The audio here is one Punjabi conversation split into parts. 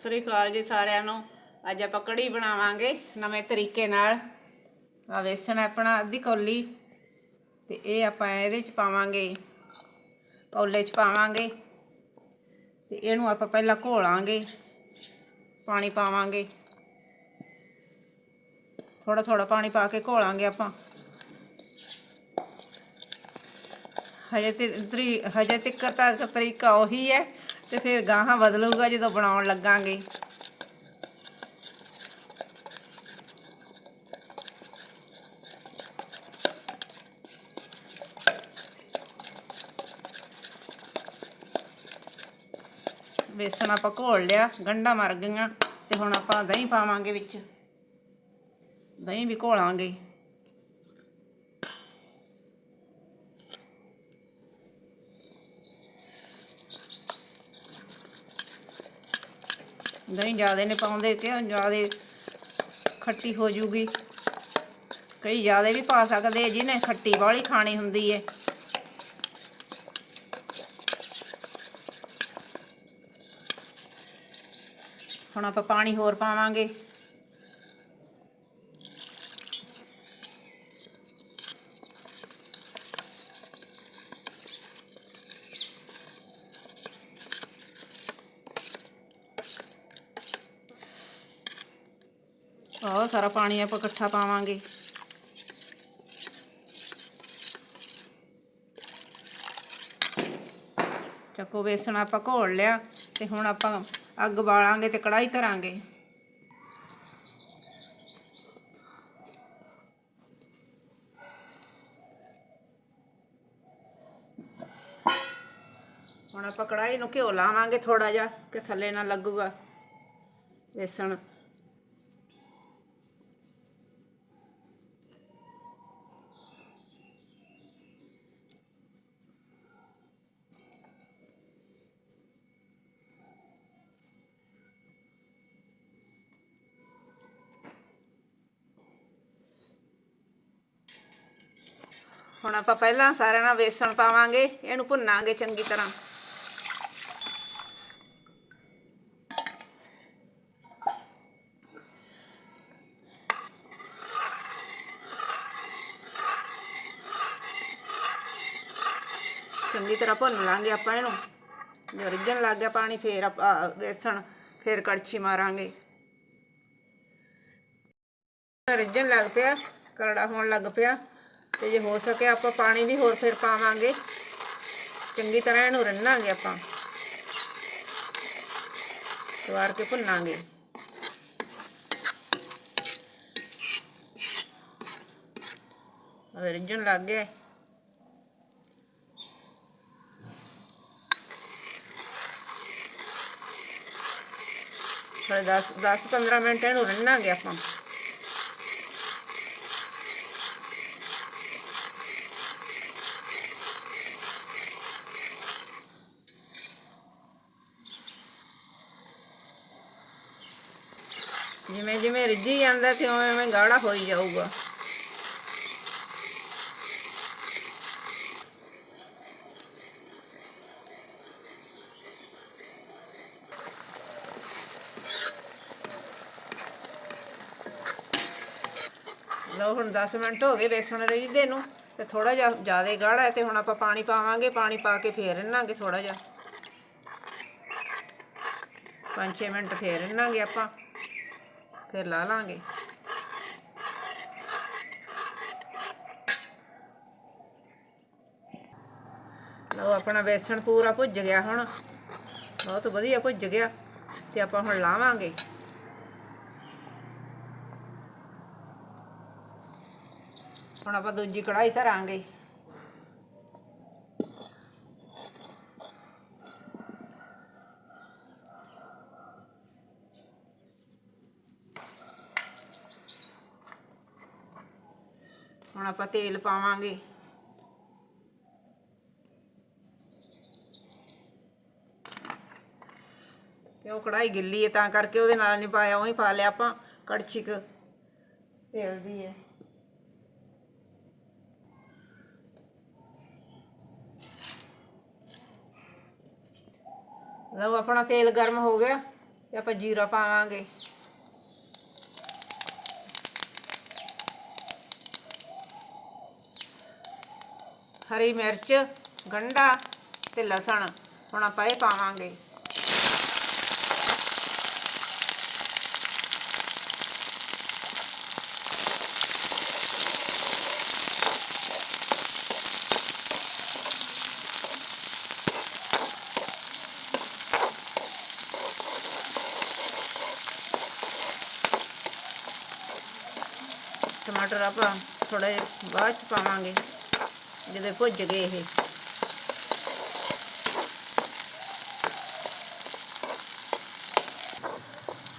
ਸ੍ਰੀ ਅਕਾਲ ਜੀ ਸਾਰਿਆਂ ਨੂੰ। ਅੱਜ ਆਪਾਂ ਕੜੀ ਬਣਾਵਾਂਗੇ ਨਵੇਂ ਤਰੀਕੇ ਨਾਲ। ਆ ਵੇਸਣ ਆਪਣਾ, ਅੱਧੀ ਕੌਲੀ। ਤੇ ਇਹ ਆਪਾਂ ਇਹਦੇ ਚ ਪਾਵਾਂਗੇ, ਕੌਲੇ ਚ ਪਾਵਾਂਗੇ। ਤੇ ਇਹਨੂੰ ਆਪਾਂ ਪਹਿਲਾਂ ਘੋਲਾਂਗੇ, ਪਾਣੀ ਪਾਵਾਂਗੇ। ਥੋੜਾ ਥੋੜਾ ਪਾਣੀ ਪਾ ਕੇ ਘੋਲਾਂਗੇ ਆਪਾਂ। ਹਜੇ ਤੇ ਤਰੀ, ਹਜੇ ਤੱਕ ਤਾਂ ਤਰੀਕਾ ਉਹੀ ਹੈ। ਤੇ ਫਿਰ ਗਾਹਾਂ ਬਦਲੂਗਾ ਜਦੋਂ ਬਣਾਉਣ ਲੱਗਾਂਗੇ। ਬੇਸਣ ਆਪਾਂ ਘੋਲ ਲਿਆ, ਗੰਢਾਂ ਮਰ ਗਈਆਂ ਤੇ ਹੁਣ ਆਪਾਂ ਦਹੀਂ ਪਾਵਾਂਗੇ ਵਿੱਚ। ਦਹੀਂ ਵੀ ਘੋਲਾਂਗੇ। ਦਹੀਂ ਜ਼ਿਆਦਾ ਨਹੀਂ ਪਾਉਂਦੇ ਕਿਉਂ ਜ਼ਿਆਦਾ ਖੱਟੀ ਹੋ ਜੂਗੀ। ਕਈ ਜ਼ਿਆਦਾ ਵੀ ਪਾ ਸਕਦੇ ਜਿਹਨੇ ਖੱਟੀ ਵਾਲੀ ਖਾਣੀ ਹੁੰਦੀ ਹੈ ਹੁਣ ਆਪਾਂ ਪਾਣੀ ਹੋਰ ਪਾਵਾਂਗੇ। ਆਹ ਸਾਰਾ ਪਾਣੀ ਆਪਾਂ ਇਕੱਠਾ ਪਾਵਾਂਗੇ। ਚੱਕੋ ਬੇਸਣ ਆਪਾਂ ਘੋਲ ਲਿਆ ਤੇ ਹੁਣ ਆਪਾਂ ਅੱਗ ਬਾਲਾਂਗੇ ਤੇ ਕੜਾਈ ਧਰਾਂਗੇ। ਹੁਣ ਆਪਾਂ ਕੜਾਈ ਨੂੰ ਘਿਓ ਲਾਵਾਂਗੇ ਥੋੜਾ ਜਿਹਾ ਕਿ ਥੱਲੇ ਨਾ ਲੱਗੂਗਾ ਬੇਸਣ। ਹੁਣ ਆਪਾਂ ਪਹਿਲਾਂ ਸਾਰਿਆਂ ਨਾਲ ਵੇਸਣ ਪਾਵਾਂਗੇ, ਇਹਨੂੰ ਭੁੰਨਾਂਗੇ ਚੰਗੀ ਤਰ੍ਹਾਂ। ਚੰਗੀ ਤਰ੍ਹਾਂ ਭੁੰਨ ਲਾਂਗੇ ਆਪਾਂ ਇਹਨੂੰ। ਜੇ ਰਿੱਝਣ ਲੱਗ ਗਿਆ ਪਾਣੀ, ਫੇਰ ਆਪਾਂ ਵੇਸਣ, ਫੇਰ ਕੜਛੀ ਮਾਰਾਂਗੇ। ਰਿੱਝਣ ਲੱਗ ਪਿਆ, ਕਰੜਾ ਹੋਣ ਲੱਗ ਪਿਆ। ਤੇ ਜੇ ਹੋ ਸਕੇ ਆਪਾਂ ਪਾਣੀ ਵੀ ਹੋਰ ਫਿਰ ਪਾਵਾਂਗੇ। ਚੰਗੀ ਤਰ੍ਹਾਂ ਇਹਨੂੰ ਰੰਨਾਂਗੇ ਆਪਾਂ। ਸਵਾਰ ਕੇ ਭੁੰਨਾਂਗੇ। ਅਗਰ ਰਿੱਝਣ ਲੱਗ ਗਿਆ। ਫਿਰ 10 10 15 ਮਿੰਟ ਇਹਨੂੰ ਰੰਨਾਂਗੇ ਆਪਾਂ। ਜਿਵੇਂ ਜਿਵੇਂ ਰਿੱਝੀ ਜਾਂਦਾ ਤੇ ਉਵੇਂ ਉਵੇਂ ਗਾੜਾ ਹੋਈ ਜਾਊਗਾ। ਲਓ ਹੁਣ 10 ਮਿੰਟ ਹੋ ਗਏ ਬੇਸਣ ਰਿੱਝਦੇ ਨੂੰ, ਤੇ ਥੋੜਾ ਜਿਹਾ ਜ਼ਿਆਦਾ ਗਾੜਾ ਹੈ ਤੇ ਹੁਣ ਆਪਾਂ ਪਾਣੀ ਪਾਵਾਂਗੇ, ਪਾਣੀ ਪਾ ਕੇ ਫੇਰ ਰਿੰਨਾਂਗੇ ਥੋੜਾ ਜਿਹਾ। 5-6 ਮਿੰਟ ਫੇਰ ਰਿੰਨਾਂਗੇ ਆਪਾਂ। ਫਿਰ ਲਾ ਲਾਂਗੇ। ਲਓ, ਆਪਣਾ ਵੇਸਣ ਪੂਰਾ ਭੁੱਜ ਗਿਆ ਹੁਣ। ਬਹੁਤ ਵਧੀਆ ਭੁੱਜ ਗਿਆ ਤੇ ਆਪਾਂ ਹੁਣ ਲਾਵਾਂਗੇ। ਹੁਣ ਆਪਾਂ ਦੂਜੀ ਕੜਾਈ ਧਰਾਂਗੇ। ਹੁਣ ਆਪਾਂ ਤੇਲ ਪਾਵਾਂਗੇ। ਕਿਉਂ ਕੜਾਈ ਗਿੱਲੀ ਹੈ ਤਾਂ ਕਰਕੇ ਉਹਦੇ ਨਾਲ ਨਹੀਂ ਪਾਇਆ, ਉਹੀ ਪਾ ਲਿਆ ਆਪਾਂ, ਕੜਛੀ ਕੁ ਤੇਲ ਦੀ ਹੈ ਲਓ, ਆਪਣਾ ਤੇਲ ਗਰਮ ਹੋ ਗਿਆ ਤੇ ਆਪਾਂ ਜੀਰਾ ਪਾਵਾਂਗੇ। ਹਰੀ ਮਿਰਚ ਗੰਢਾ ਤੇ ਲਸਣ। ਹੁਣ ਆਪਾਂ ਇਹ ਪਾਵਾਂਗੇ। ਟਮਾਟਰ ਆਪਾਂ ਥੋੜਾ ਜਿਹਾ ਬਾਅਦ ਚ ਪਾਵਾਂਗੇ। ਜਦੋਂ ਭੁੱਜ ਗਏ ਇਹ।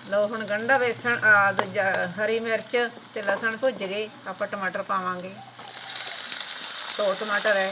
ਲਓ ਹੁਣ ਗੰਢਾ ਵੇਸਣ ਆ ਦੂਜਾ ਹਰੀ ਮਿਰਚ ਤੇ ਲਸਣ ਭੁੱਜ ਗਏ, ਆਪਾਂ ਟਮਾਟਰ ਪਾਵਾਂਗੇ। ਦੋ ਟਮਾਟਰ ਹੈ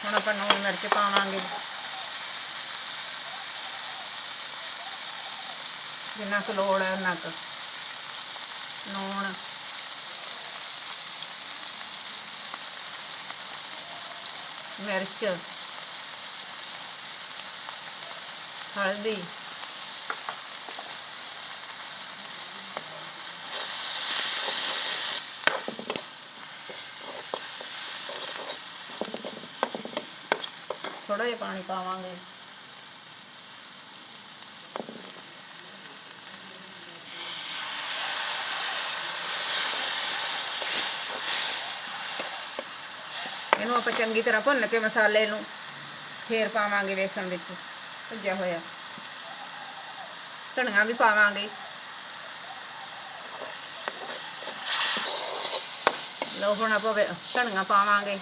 ਹੁਣ ਆਪਾਂ ਨੂਣ ਪਾਵਾਂਗੇ। ਜਿੰਨਾ ਕੁ ਲੋੜ ਹੈ ਉਨਾ ਕੁ। ਨੂਣ ਮਿਰਚ। ਹਲਦੀ। ਪਾਣੀ ਪਾਵਾਂਗੇ। ਇਹਨੂੰ ਆਪਾਂ ਚੰਗੀ ਤਰ੍ਹਾਂ ਭੁੰਨ ਕੇ ਮਸਾਲੇ ਨੂੰ ਫੇਰ ਪਾਵਾਂਗੇ ਵੇਸਣ ਵਿੱਚ, ਭੁੱਜਿਆ ਹੋਇਆ। ਧਨੀਆ ਵੀ ਪਾਵਾਂਗੇ। ਲਓ ਹੁਣ ਆਪਾਂ ਵੇ- ਧਨੀਆ ਪਾਵਾਂਗੇ।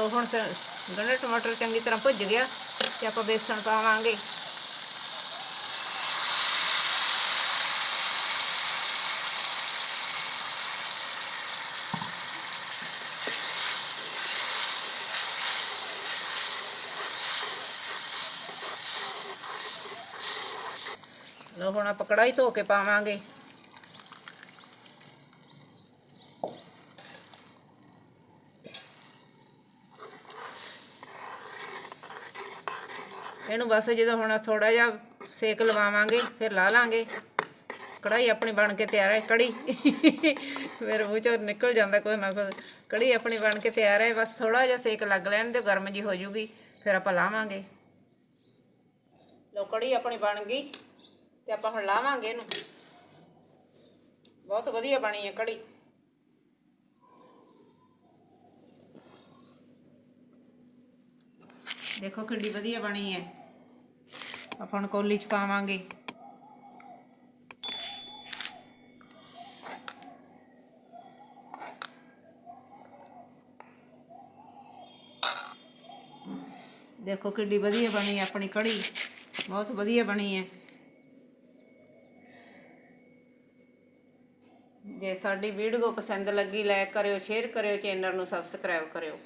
ਲਓ ਹੁਣ ਸ- ਗੰਢੇ ਟਮਾਟਰ ਚੰਗੀ ਤਰ੍ਹਾਂ ਭੁੱਜ ਗਿਆ ਤੇ ਆਪਾਂ ਬੇਸਣ ਪਾਵਾਂਗੇ। ਲਓ ਹੁਣ ਆਪਾਂ ਕੜਾਈ ਧੋ ਕੇ ਪਾਵਾਂਗੇ। ਇਹਨੂੰ ਬਸ ਜਦੋਂ ਹੁਣ ਥੋੜਾ ਜਿਹਾ ਸੇਕ ਲਵਾਵਾਂਗੇ, ਫਿਰ ਲਾ ਲਾਂਗੇ। ਕੜਾਈ ਆਪਣੀ ਬਣ ਕੇ ਤਿਆਰ ਹੈ ਕੜੀ ਮੇਰੇ ਮੂੰਹ ਚੋਂ ਨਿਕਲ ਜਾਂਦਾ ਕੁਝ ਨਾ ਕੁਝ ਕੜੀ ਆਪਣੀ ਬਣ ਕੇ ਤਿਆਰ ਹੈ, ਬਸ ਥੋੜਾ ਜਿਹਾ ਸੇਕ ਲੱਗ ਲੈਣ ਤੇ ਗਰਮ ਜੀ ਹੋ ਜੂਗੀ, ਫਿਰ ਆਪਾਂ ਲਾਵਾਂਗੇ। ਲੋ ਕੜੀ ਆਪਣੀ ਬਣ ਗਈ ਤੇ ਆਪਾਂ ਹੁਣ ਲਾਵਾਂਗੇ ਇਹਨੂੰ। ਬਹੁਤ ਵਧੀਆ ਬਣੀ ਹੈ ਕੜੀ ਦੇਖੋ ਕਿੱਡੀ ਵਧੀਆ ਬਣੀ ਹੈ। ਆਪਾਂ ਹੁਣ ਕੌਲੀ ਚ ਪਾਵਾਂਗੇ। ਦੇਖੋ ਕਿੱਡੀ ਵਧੀਆ ਬਣੀ ਆਪਣੀ ਕੜੀ। ਬਹੁਤ ਵਧੀਆ ਬਣੀ ਹੈ ਜੇ ਸਾਡੀ ਵੀਡੀਓ ਪਸੰਦ ਲੱਗੀ ਲਾਈਕ ਕਰਿਓ ਸ਼ੇਅਰ ਕਰਿਓ ਚੈਨਲ ਨੂੰ ਸਬਸਕ੍ਰਾਈਬ ਕਰਿਓ।